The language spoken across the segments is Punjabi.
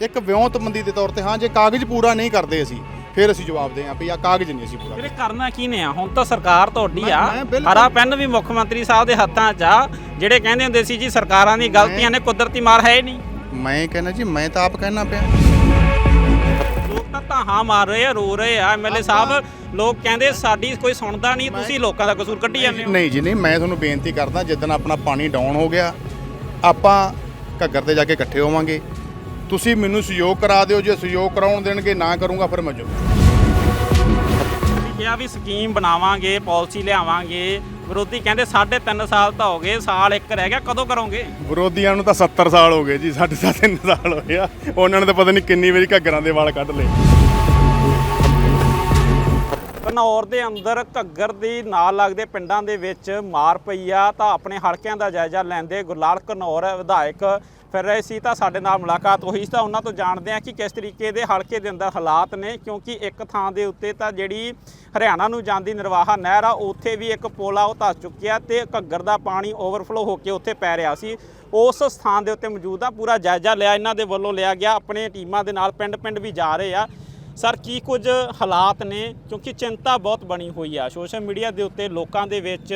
ਇੱਕ ਵਿਉਂਤਬੰਦੀ ਦੇ ਤੌਰ ਤੇ ਹਾਂ ਜੇ ਕਾਗਜ਼ ਪੂਰਾ ਨਹੀਂ ਕਰਦੇ ਅਸੀਂ ਫਿਰ ਅਸੀਂ ਜਵਾਬ ਦੇ ਹਾਂ ਵੀ ਆ ਕਾਗਜ਼ ਨਹੀਂ ਅਸੀਂ ਪੂਰਾ ਵੀਰੇ ਕਰਨਾ ਕੀ ਨੇ ਆ? ਹੁਣ ਤਾਂ ਸਰਕਾਰ ਤੁਹਾਡੀ ਮੈਂ- ਆ। ਮੈਂ ਬਿਲਕੁਲ- ਹਰਾ ਪੈਨ ਵੀ ਮੁੱਖ ਮੰਤਰੀ ਸਾਹਿਬ ਦੇ ਹੱਥਾਂ 'ਚ ਆ ਜਿਹੜੇ ਕਹਿੰਦੇ ਹੁੰਦੇ ਸੀ ਜੀ ਸਰਕਾਰਾਂ ਦੀ ਗਲਤੀਆਂ ਨੇ ਕੁਦਰਤੀ ਮਾਰ ਹੈ ਹੀ ਨਹੀਂ। ਮੈਂ ਕਹਿੰਦਾ ਜੀ ਮੈਂ ਤਾਂ ਆਪ ਕਹਿਣਾ ਪਿਆ। ਲੋਕ ਤਾਂ ਧਾਹਾਂ ਮਾਰ ਰਹੇ ਆ ਰੋ ਰਹੇ ਆ। ਐਮਐਲਏ ਸਾਹਿਬ ਲੋਕ ਕਹਿੰਦੇ ਸਾਡੀ ਕੋਈ ਸੁਣਦਾ ਨਹੀਂ ਤੁਸੀਂ ਲੋਕਾਂ ਦਾ ਕਸੂਰ ਕੱਢੀ ਜਾਂਦੇ ਹੋ। ਨਹੀਂ ਜੀ ਨਹੀਂ ਮੈਂ ਤੁਹਾਨੂੰ ਬੇਨਤੀ ਕਰਦਾ ਜਿੱਦਣ ਆਪਣਾ ਪਾਣੀ ਡਾਊਨ ਹੋ ਗਿਆ ਆਪਾਂ ਘੱਗਰ ਤੇ ਜਾ ਕੇ ਇਕੱਠੇ ਹੋਵਾਂਗੇ। ਤੁਸੀਂ ਮੈਨੂੰ ਸਹਿਯੋਗ ਕਰਾ ਦਿਓ ਜੇ ਸਹਿਯੋਗ ਕਰਾਉਣ ਦੇਣਗੇ ਨਾ ਕਰੂੰਗਾ ਫਿਰ ਮੈਂ ਅਸੀਂ ਕਿਹਾ ਵੀ ਸਕੀਮ ਬਣਾਵਾਂਗੇ ਪਾਲਿਸੀ ਲਿਆਵਾਂਗੇ। ਵਿਰੋਧੀ ਕਹਿੰਦੇ 3.5 ਸਾਲ ਤਾਂ ਹੋ ਗਏ ਸਾਲ ਇੱਕ ਰਹਿ ਗਿਆ ਕਦੋਂ ਕਰੋਗੇ? ਵਿਰੋਧੀਆਂ ਨੂੰ ਤਾਂ 70 ਸਾਲ ਹੋ ਗਏ ਜੀ ਸਾਡੇ ਤਾਂ 3 ਸਾਲ ਹੋਏ ਆ ਉਹਨਾਂ ਨੇ ਤਾਂ ਪਤਾ ਨਹੀਂ ਕਿੰਨੀ ਵਾਰੀ ਘੱਗਰਾਂ ਦੇ ਵਾਲ ਕੱਢ ਲਏ। ਘਨੌਰ ਦੇ ਅੰਦਰ ਘੱਗਰ ਦੀ ਨਾਲ ਲੱਗਦੇ ਪਿੰਡਾਂ ਦੇ ਵਿੱਚ ਮਾਰ ਪਈ ਆ, ਤਾਂ ਆਪਣੇ ਹਲਕਿਆਂ ਦਾ ਜਾਇਜ਼ਾ ਲੈਂਦੇ ਗੁਰਲਾਲ ਘਨੌਰ ਵਿਧਾਇਕ ਫਿਰ ਰਹੇ ਸੀ, ਤਾਂ ਸਾਡੇ ਨਾਲ ਮੁਲਾਕਾਤ ਹੋਈ ਸੀ, ਤਾਂ ਉਹਨਾਂ ਤੋਂ ਜਾਣਦੇ ਆ ਕਿ ਕਿਸ ਤਰੀਕੇ ਦੇ ਹਲਕੇ ਦੇ ਅੰਦਰ ਹਾਲਾਤ ਨੇ, ਕਿਉਂਕਿ ਇੱਕ ਥਾਂ ਦੇ ਉੱਤੇ ਤਾਂ ਜਿਹੜੀ ਹਰਿਆਣਾ ਨੂੰ ਜਾਂਦੀ ਨਿਰਵਾਹਾ ਨਹਿਰ ਆ, ਉੱਥੇ ਵੀ ਇੱਕ ਪੁਲ ਆ, ਉਹ ਧੱਸ ਚੁੱਕਿਆ ਤੇ ਘੱਗਰ ਦਾ ਪਾਣੀ ਓਵਰਫਲੋ ਹੋ ਕੇ ਉੱਥੇ ਪੈ ਰਿਹਾ ਸੀ। ਉਸ ਸਥਾਨ ਦੇ ਉੱਤੇ ਮੌਜੂਦ ਆ, ਪੂਰਾ ਜਾਇਜ਼ਾ ਲਿਆ, ਇਹਨਾਂ ਦੇ ਵੱਲੋਂ ਲਿਆ ਗਿਆ ਆਪਣੇ ਟੀਮਾਂ ਦੇ ਨਾਲ ਪਿੰਡ-ਪਿੰਡ ਵੀ ਜਾ ਰਹੇ ਆ। ਸਰ, ਕੀ ਕੁਝ ਹਾਲਾਤ ਨੇ? ਕਿਉਂਕਿ ਚਿੰਤਾ ਬਹੁਤ ਬਣੀ ਹੋਈ ਆ। ਸੋਸ਼ਲ ਮੀਡੀਆ ਦੇ ਉੱਤੇ ਲੋਕਾਂ ਦੇ ਵਿੱਚ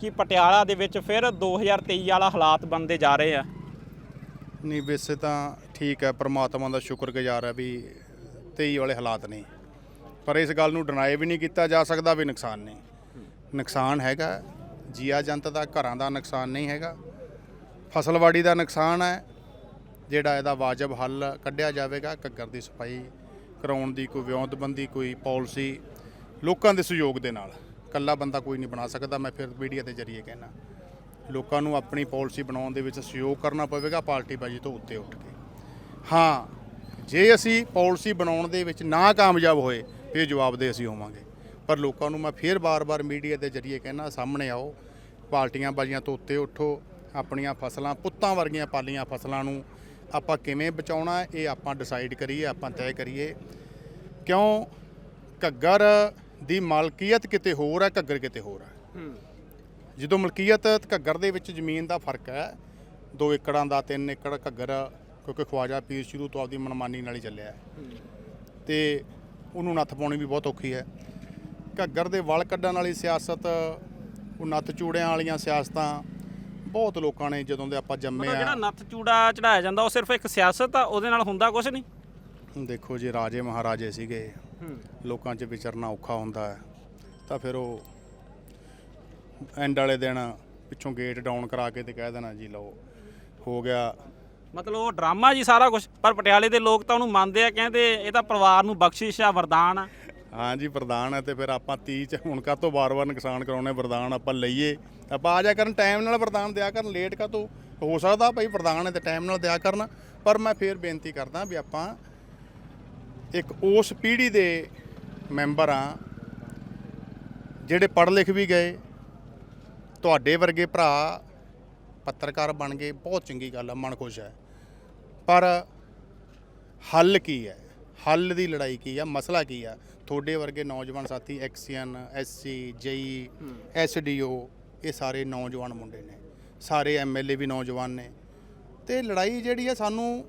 ਕਿ ਪਟਿਆਲਾ ਦੇ ਵਿੱਚ ਫਿਰ 2023 ਵਾਲਾ ਹਾਲਾਤ ਬਣਦੇ ਜਾ ਰਹੇ ਆ। ਨਹੀਂ, ਵੈਸੇ ਤਾਂ ਠੀਕ ਹੈ ਪ੍ਰਮਾਤਮਾ ਦਾ ਸ਼ੁਕਰਗੁਜ਼ਾਰ ਹੈ ਵੀ 23 ਵਾਲੇ ਹਾਲਾਤ ਨੇ। ਪਰ ਇਸ ਗੱਲ ਨੂੰ ਡਿਨਾਈ ਵੀ ਨਹੀਂ ਕੀਤਾ ਜਾ ਸਕਦਾ ਵੀ ਨੁਕਸਾਨ ਨਹੀਂ ਨੁਕਸਾਨ ਹੈਗਾ, ਜੀਆ ਜੰਤ ਦਾ, ਘਰਾਂ ਦਾ ਨੁਕਸਾਨ ਨਹੀਂ ਹੈਗਾ। ਫਸਲਵਾੜੀ ਦਾ ਨੁਕਸਾਨ ਹੈ, ਜਿਹੜਾ ਇਹਦਾ ਵਾਜਬ ਹੱਲ ਕੱਢਿਆ ਜਾਵੇਗਾ, ਘੱਗਰ ਦੀ ਸਫ਼ਾਈ ਕਰਾਉਣ ਦੀ ਕੋਈ ਵਿਉਂਤਬੰਦੀ, ਕੋਈ ਪਾਲਿਸੀ, ਲੋਕਾਂ ਦੇ ਸਹਿਯੋਗ ਦੇ ਨਾਲ। ਕੱਲਾ ਬੰਦਾ ਕੋਈ ਨਹੀਂ ਬਣਾ ਸਕਦਾ, ਮੈਂ ਫਿਰ ਮੀਡੀਆ ਦੇ ਜ਼ਰੀਏ ਕਹਿਣਾ ਲੋਕਾਂ ਨੂੰ ਆਪਣੀ ਪਾਲਿਸੀ ਬਣਾਉਣ ਦੇ ਵਿੱਚ ਸਹਿਯੋਗ ਕਰਨਾ ਪਵੇਗਾ ਪਾਰਟੀਬਾਜ਼ੀ ਤੋਂ ਉੱਤੇ ਉੱਠ ਕੇ। ਹਾਂ, ਜੇ ਅਸੀਂ ਪਾਲਿਸੀ ਬਣਾਉਣ ਦੇ ਵਿੱਚ ਨਾ ਕਾਮਯਾਬ ਹੋਏ, ਫਿਰ ਜਵਾਬ ਦੇ ਅਸੀਂ ਹੋਵਾਂਗੇ। ਪਰ ਲੋਕਾਂ ਨੂੰ ਮੈਂ ਫਿਰ ਬਾਰ-ਬਾਰ ਮੀਡੀਆ ਦੇ ਜ਼ਰੀਏ ਕਹਿਣਾ ਸਾਹਮਣੇ ਆਓ, ਪਾਰਟੀਆਂ ਬਾਜ਼ੀਆਂ ਤੋਂ ਉੱਤੇ ਉੱਠੋ, ਆਪਣੀਆਂ ਫਸਲਾਂ, ਪੁੱਤਾਂ ਵਰਗੀਆਂ ਪਾਲੀਆਂ ਫਸਲਾਂ ਨੂੰ ਆਪਾਂ ਕਿਵੇਂ ਬਚਾਉਣਾ ਇਹ ਆਪਾਂ ਡਿਸਾਈਡ ਕਰੀਏ ਆਪਾਂ ਤੈਅ ਕਰੀਏ। ਕਿਉਂ? ਘੱਗਰ ਦੀ ਮਾਲਕੀਅਤ ਕਿਤੇ ਹੋਰ ਹੈ ਘੱਗਰ ਕਿਤੇ ਹੋਰ ਹੈ। ਜਦੋਂ ਮਲਕੀਅਤ ਘੱਗਰ ਦੇ ਵਿੱਚ ਜ਼ਮੀਨ ਦਾ ਫ਼ਰਕ ਹੈ 2 ਏਕੜਾਂ ਦਾ 3 ਏਕੜ ਘੱਗਰ ਕਿਉਂਕਿ ਖਵਾਜਾ ਪੀਰ ਸ਼ੁਰੂ ਤੋਂ ਆਪਦੀ ਮਨਮਾਨੀ ਨਾਲ ਹੀ ਚੱਲਿਆ ਤੇ ਉਹਨੂੰ ਨੱਥ ਪਾਉਣੀ ਵੀ ਬਹੁਤ ਔਖੀ ਹੈ। ਘੱਗਰ ਦੇ ਵਲ ਕੱਢਣ ਵਾਲੀ ਸਿਆਸਤ ਉਹ ਨੱਥ ਚੂੜਿਆਂ ਵਾਲੀਆਂ ਸਿਆਸਤਾਂ ਬਹੁਤ ਲੋਕਾਂ ਨੇ ਜਦੋਂ ਦੇ ਆਪਾਂ ਜੰਮੇ ਮਤਲਬ ਜਿਹੜਾ ਆ। ਨੱਥ ਚੂੜਾ ਚੜਾਇਆ ਜਾਂਦਾ ਉਹ ਸਿਰਫ ਇੱਕ ਸਿਆਸਤ ਆ ਉਹਦੇ ਨਾਲ ਹੁੰਦਾ ਕੁਝ ਨਹੀਂ? ਦੇਖੋ ਜੀ ਰਾਜੇ ਮਹਾਰਾਜੇ ਸੀਗੇ। ਲੋਕਾਂ 'ਚ ਵਿਚਰਨਾ ਔਖਾ ਹੁੰਦਾ ਹੈ। ਤਾਂ ਫਿਰ ਉਹ ਐਂਡ ਵਾਲੇ ਦਿਨ ਪਿੱਛੋਂ ਗੇਟ ਡਾਊਨ ਕਰਾ ਕੇ ਤੇ ਕਹਿ ਦੇਣਾ ਜੀ ਲਓ ਹੋ ਗਿਆ। ਮਤਲਬ ਉਹ ਡਰਾਮਾ ਜੀ ਸਾਰਾ ਕੁਝ ਪਰ ਪਟਿਆਲੇ ਦੇ ਲੋਕ ਤਾਂ ਉਹਨੂੰ ਮੰਨਦੇ ਆ ਕਹਿੰਦੇ ਇਹ ਤਾਂ ਪਰਿਵਾਰ ਨੂੰ ਬਖਸ਼ਿਸ਼ ਆ ਵਰਦਾਨ ਆ। ਹਾਂਜੀ ਪ੍ਰਦਾਨ ਹੈ ਤੇ ਫਿਰ ਆਪਾਂ 30 ਚ ਹੁਣ ਕਾ ਤੋਂ ਵਾਰ-ਵਾਰ ਨੁਕਸਾਨ ਕਰਾਉਣੇ, ਵਰਦਾਨ ਆਪਾਂ ਲਈਏ। ਆਪਾਂ ਆ ਜਾ ਕਰਨ ਟਾਈਮ ਨਾਲ ਵਰਦਾਨ ਦਿਆ ਕਰਨ ਲੇਟ ਕਾ ਤੋਂ? ਹੋ ਸਕਦਾ ਭਾਈ ਵਰਦਾਨ ਹੈ ਤੇ ਟਾਈਮ ਨਾਲ ਦਿਆ ਕਰਨ, ਪਰ ਮੈਂ ਫੇਰ ਬੇਨਤੀ ਕਰਦਾ ਵੀ ਆਪਾਂ ਇੱਕ ਉਸ ਪੀੜ੍ਹੀ ਦੇ ਮੈਂਬਰ ਆ ਜਿਹੜੇ ਪੜ੍ਹ ਲਿਖ ਵੀ ਗਏ, ਤੁਹਾਡੇ ਵਰਗੇ ਭਰਾ ਪੱਤਰਕਾਰ ਬਣ ਗਏ, ਬਹੁਤ ਚੰਗੀ ਗੱਲ ਆ, ਮਨ ਖੁਸ਼ ਹੈ। ਪਰ ਹੱਲ ਕੀ ਹੈ? ਹੱਲ ਦੀ ਲੜਾਈ ਕੀ ਆ? ਮਸਲਾ ਕੀ ਆ? ਤੁਹਾਡੇ ਵਰਗੇ ਨੌਜਵਾਨ ਸਾਥੀ ਐਕਸੀਅਨ ਐਸਸੀ ਜਈ ਐਸਡੀਓ ਇਹ ਸਾਰੇ ਨੌਜਵਾਨ ਮੁੰਡੇ ਨੇ। ਸਾਰੇ ਐਮਐਲਏ ਵੀ ਨੌਜਵਾਨ ਨੇ। ਤੇ ਲੜਾਈ ਜਿਹੜੀ ਆ ਸਾਨੂੰ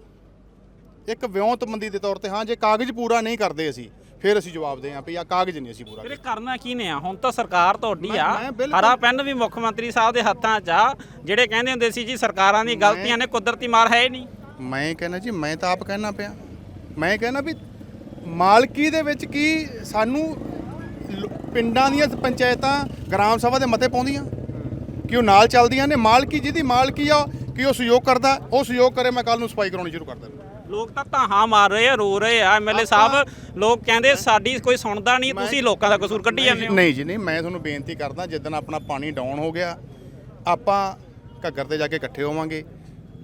ਇੱਕ ਵਿਉਂਤਬੰਦੀ ਦੇ ਤੌਰ ਤੇ ਹਾਂ ਜੇ ਕਾਗਜ਼ ਪੂਰਾ ਨਹੀਂ ਕਰਦੇ ਅਸੀਂ ਫਿਰ ਅਸੀਂ ਜਵਾਬ ਦੇ ਹਾਂ ਵੀ ਆ ਕਾਗਜ਼ ਨਹੀਂ ਅਸੀਂ ਪੂਰਾ ਵੀਰੇ ਕਰਨਾ ਕੀ ਨੇ ਆ? ਹੁਣ ਤਾਂ ਸਰਕਾਰ ਤੁਹਾਡੀ ਆ। ਹਰਾ ਪੈਨ ਵੀ ਮੁੱਖ ਮੰਤਰੀ ਸਾਹਿਬ ਦੇ ਹੱਥਾਂ 'ਚ ਆ। ਜਿਹੜੇ ਕਹਿੰਦੇ ਹੁੰਦੇ ਸੀ ਜੀ ਸਰਕਾਰਾਂ ਦੀ ਗਲਤੀਆਂ ਨੇ ਕੁਦਰਤੀ ਮਾਰ ਹੈ ਹੀ ਨਹੀਂ। ਮੈਂ ਕਹਿੰਦਾ ਜੀ ਮੈਂ ਤਾਂ ਆਪ ਕਹਿਣਾ ਪਿਆ। ਮੈਂ ਕਹਿੰਦਾ ਵੀ ਮਾਲਕੀ ਦੇ ਵਿੱਚ ਕੀ ਸਾਨੂੰ ਪਿੰਡਾਂ ਦੀਆਂ ਪੰਚਾਇਤਾਂ ਗ੍ਰਾਮ ਸਭਾ ਦੇ ਮਤੇ ਪਾਉਂਦੀਆਂ? ਕਿ ਉਹ ਨਾਲ ਚੱਲਦੀਆਂ ਨੇ? ਮਾਲਕੀ ਜਿਹਦੀ ਮਾਲਕੀ ਆ ਕਿ ਉਹ ਸਹਿਯੋਗ ਕਰਦਾ ਉਹ ਸਹਿਯੋਗ ਕਰੇ ਮੈਂ ਕੱਲ ਨੂੰ ਸਫ਼ਾਈ ਕਰਾਉਣੀ ਸ਼ੁਰੂ ਕਰ ਦਿੰਦਾ। ਲੋਕ ਤਾਂ ਧਾਹਾਂ ਮਾਰ ਰਹੇ ਆ ਰੋ ਰਹੇ ਆ। ਐਮਐਲਏ ਸਾਹਿਬ ਲੋਕ ਕਹਿੰਦੇ ਸਾਡੀ ਕੋਈ ਸੁਣਦਾ ਨਹੀਂ ਤੁਸੀਂ ਲੋਕਾਂ ਦਾ ਕਸੂਰ ਕੱਢੀ ਜਾਂਦੇ ਹੋ। ਨਹੀਂ ਜੀ ਨਹੀਂ ਮੈਂ ਤੁਹਾਨੂੰ ਬੇਨਤੀ ਕਰਦਾ ਜਿੱਦਣ ਆਪਣਾ ਪਾਣੀ ਡਾਊਨ ਹੋ ਗਿਆ ਆਪਾਂ ਘੱਗਰ ਤੇ ਜਾ ਕੇ ਇਕੱਠੇ ਹੋਵਾਂਗੇ।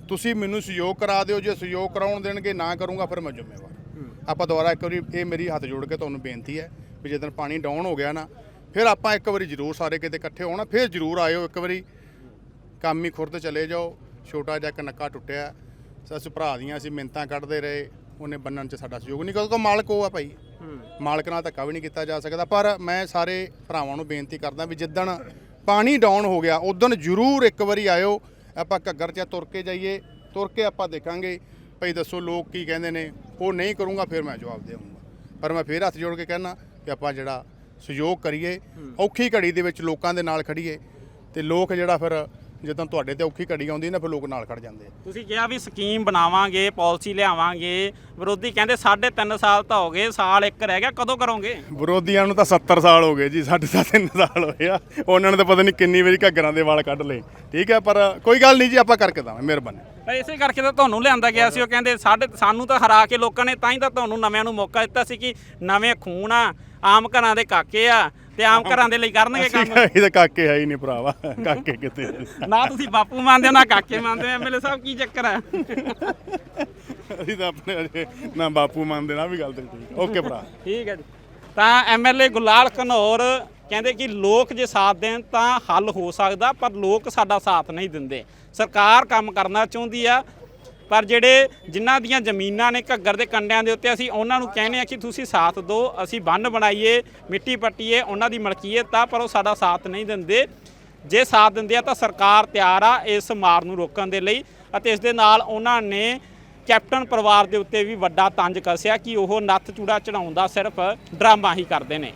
ਤੁਸੀਂ ਮੈਨੂੰ ਸਹਿਯੋਗ ਕਰਾ ਦਿਓ ਜੇ ਸਹਿਯੋਗ ਕਰਾਉਣ ਦੇਣਗੇ ਨਾ ਕਰੂੰਗਾ ਫਿਰ ਮੈਂ ਜ਼ਿੰਮੇਵਾਰ। ਆਪਾਂ ਦੁਬਾਰਾ ਇੱਕ ਵਾਰੀ ਇਹ ਮੇਰੀ ਹੱਥ ਜੋੜ ਕੇ ਤੁਹਾਨੂੰ ਬੇਨਤੀ ਹੈ ਵੀ ਜਿੱਦਣ ਪਾਣੀ ਡਾਊਨ ਹੋ ਗਿਆ ਨਾ ਫਿਰ ਆਪਾਂ ਇੱਕ ਵਾਰੀ ਜ਼ਰੂਰ ਸਾਰੇ ਕਿਤੇ ਇਕੱਠੇ ਹੋਣਾ ਫਿਰ ਜ਼ਰੂਰ ਆਇਓ ਇੱਕ ਵਾਰੀ। ਕੰਮ ਹੀ ਖੁਰਦ ਚਲੇ ਜਾਓ ਛੋਟਾ ਜਿਹਾ ਇੱਕ ਨੱਕਾ ਟੁੱਟਿਆ। ਸੱਸ ਭਰਾ ਦੀਆਂ ਅਸੀਂ ਮਿੰਤਾਂ ਕੱਢਦੇ ਰਹੇ ਉਹਨੇ ਬੰਨਣ 'ਚ ਸਾਡਾ ਸਹਿਯੋਗ ਨਹੀਂ ਕਿਉਂਕਿ ਮਾਲਕ ਉਹ ਆ ਭਾਈ। ਮਾਲਕ ਨਾਲ ਧੱਕਾ ਵੀ ਨਹੀਂ ਕੀਤਾ ਜਾ ਸਕਦਾ ਪਰ ਮੈਂ ਸਾਰੇ ਭਰਾਵਾਂ ਨੂੰ ਬੇਨਤੀ ਕਰਦਾ ਵੀ ਜਿੱਦਣ ਪਾਣੀ ਡਾਊਨ ਹੋ ਗਿਆ ਉਦੋਂ ਜ਼ਰੂਰ ਇੱਕ ਵਾਰੀ ਆਇਓ ਆਪਾਂ ਘੱਗਰ 'ਚ ਤੁਰ ਕੇ ਜਾਈਏ ਤੁਰ ਕੇ ਆਪਾਂ ਦੇਖਾਂਗੇ ਭਾਈ ਦੱਸੋ ਲੋਕ ਕੀ ਕਹਿੰਦੇ ਨੇ ਉਹ ਨਹੀਂ ਕਰੂੰਗਾ ਫਿਰ ਮੈਂ ਜਵਾਬ ਦੇਵਾਂਗਾ ਪਰ ਮੈਂ ਫਿਰ ਹੱਥ ਜੋੜ ਕੇ ਕਹਿਣਾ ਕਿ ਆਪਾਂ ਜਿਹੜਾ ਸਹਿਯੋਗ ਕਰੀਏ ਔਖੀ ਘੜੀ ਦੇ ਵਿੱਚ ਲੋਕਾਂ ਦੇ ਨਾਲ ਖੜੀਏ ਤੇ ਲੋਕ ਜਿਹੜਾ ਫਿਰ ਜਦੋਂ ਤੁਹਾਡੇ ਤੇ ਔਖੀ ਘੜੀ ਆਉਂਦੀ ਨਾ ਫਿਰ ਲੋਕ ਨਾਲ ਖੜ ਜਾਂਦੇ ਆ। ਤੁਸੀਂ ਕਿਹਾ ਵੀ ਸਕੀਮ ਬਣਾਵਾਂਗੇ ਪਾਲਿਸੀ ਲਿਆਵਾਂਗੇ। ਵਿਰੋਧੀ ਕਹਿੰਦੇ 3.5 ਸਾਲ ਤਾਂ ਹੋ ਗਏ ਸਾਲ ਇੱਕ ਰਹਿ ਗਿਆ ਕਦੋਂ ਕਰੋਗੇ? ਵਿਰੋਧੀਆਂ ਨੂੰ ਤਾਂ 70 ਸਾਲ ਹੋ ਗਏ ਜੀ ਸਾਡੇ ਤਾਂ 3 ਸਾਲ ਹੋਏ ਆ। ਉਹਨਾਂ ਨੇ ਤਾਂ ਪਤਾ ਨਹੀਂ ਕਿੰਨੀ ਵਾਰੀ ਘੱਗਰਾਂ ਦੇ ਵਾਲ ਕੱਢ ਲਏ। ਠੀਕ ਹੈ ਪਰ ਕੋਈ ਗੱਲ ਨਹੀਂ ਜੀ ਆਪਾਂ ਕਰਕੇ ਦਾਂਗੇ ਮਿਹਰਬਾਨੀ। ਇਸੇ ਕਰਕੇ ਤਾਂ ਤੁਹਾਨੂੰ ਲਿਆਂਦਾ ਗਿਆ ਸੀ ਉਹ ਕਹਿੰਦੇ ਸਾਡੇ ਸਾਨੂੰ ਤਾਂ ਹਰਾ ਕੇ ਲੋਕਾਂ ਨੇ ਤਾਂ ਹੀ ਤਾਂ ਤੁਹਾਨੂੰ ਨਵਿਆਂ ਨੂੰ ਮੌਕਾ ਦਿੱਤਾ ਸੀ ਕਿ ਨਵੇਂ ਖੂਨ ਆ ਆਮ ਘਰਾਂ ਦੇ ਕਾਕੇ ਆ ਤੇ ਆਮ ਘਰਾਂ ਦੇ ਲਈ ਕਰਨਗੇ ਕੰਮ? ਇਹ ਤਾਂ ਕਾਕੇ ਹੈ ਹੀ ਨਹੀਂ ਭਰਾਵਾ ਕਾਕੇ ਕਿਤੇ? ਨਾ ਤੁਸੀਂ ਬਾਪੂ ਮੰਨਦੇ ਹੋ ਨਾ ਕਾਕੇ ਮੰਨਦੇ ਹੋ ਐਮਐਲਏ ਸਾਹਿਬ ਕੀ ਚੱਕਰ ਹੈ? ਅਸੀਂ ਤਾਂ ਆਪਣੇ ਅਜੇ ਨਾ ਬਾਪੂ ਮੰਨਦੇ ਨਾ ਵੀ ਗੱਲ ਤੇ ਠੀਕ। ਓਕੇ ਭਰਾ। ਠੀਕ ਹੈ ਜੀ। ਤਾਂ ਐਮਐਲਏ ਗੁਲਾਲ ਘਨੌਰ ਕਹਿੰਦੇ ਕਿ ਲੋਕ ਜੇ ਸਾਥ ਦੇਣ ਤਾਂ ਹੱਲ ਹੋ ਸਕਦਾ ਪਰ ਲੋਕ ਸਾਡਾ ਸਾਥ ਨਹੀਂ ਦਿੰਦੇ। ਸਰਕਾਰ ਕੰਮ ਕਰਨਾ ਚਾਹੁੰਦੀ ਆ ਪਰ ਜਿਹੜੇ ਜਿਨ੍ਹਾਂ ਦੀਆਂ ਜ਼ਮੀਨਾਂ ਨੇ ਘੱਗਰ ਦੇ ਕੰਡਿਆਂ ਦੇ ਉੱਤੇ, ਅਸੀਂ ਉਹਨਾਂ ਨੂੰ ਕਹਿੰਦੇ ਆ ਕਿ ਤੁਸੀਂ ਸਾਥ ਦਿਓ, ਅਸੀਂ ਬੰਨ ਬਣਾਈਏ, ਮਿੱਟੀ ਪੱਟੀਏ, ਉਹਨਾਂ ਦੀ ਮਲਕੀਅਤ ਆ ਪਰ ਉਹ ਸਾਡਾ ਸਾਥ ਨਹੀਂ ਦਿੰਦੇ। ਜੇ ਸਾਥ ਦਿੰਦੇ ਆ ਤਾਂ ਸਰਕਾਰ ਤਿਆਰ ਆ ਇਸ ਮਾਰ ਨੂੰ ਰੋਕਣ ਦੇ ਲਈ ਅਤੇ ਇਸ ਦੇ ਨਾਲ ਉਹਨਾਂ ਨੇ ਕੈਪਟਨ ਪਰਿਵਾਰ ਦੇ ਉੱਤੇ ਵੀ ਵੱਡਾ ਤੰਜ ਕੱਸਿਆ ਕਿ ਉਹ ਨੱਥ ਚੂੜਾ ਚੜਾਉਣ ਦਾ ਸਿਰਫ ਡਰਾਮਾ ਹੀ ਕਰਦੇ ਨੇ।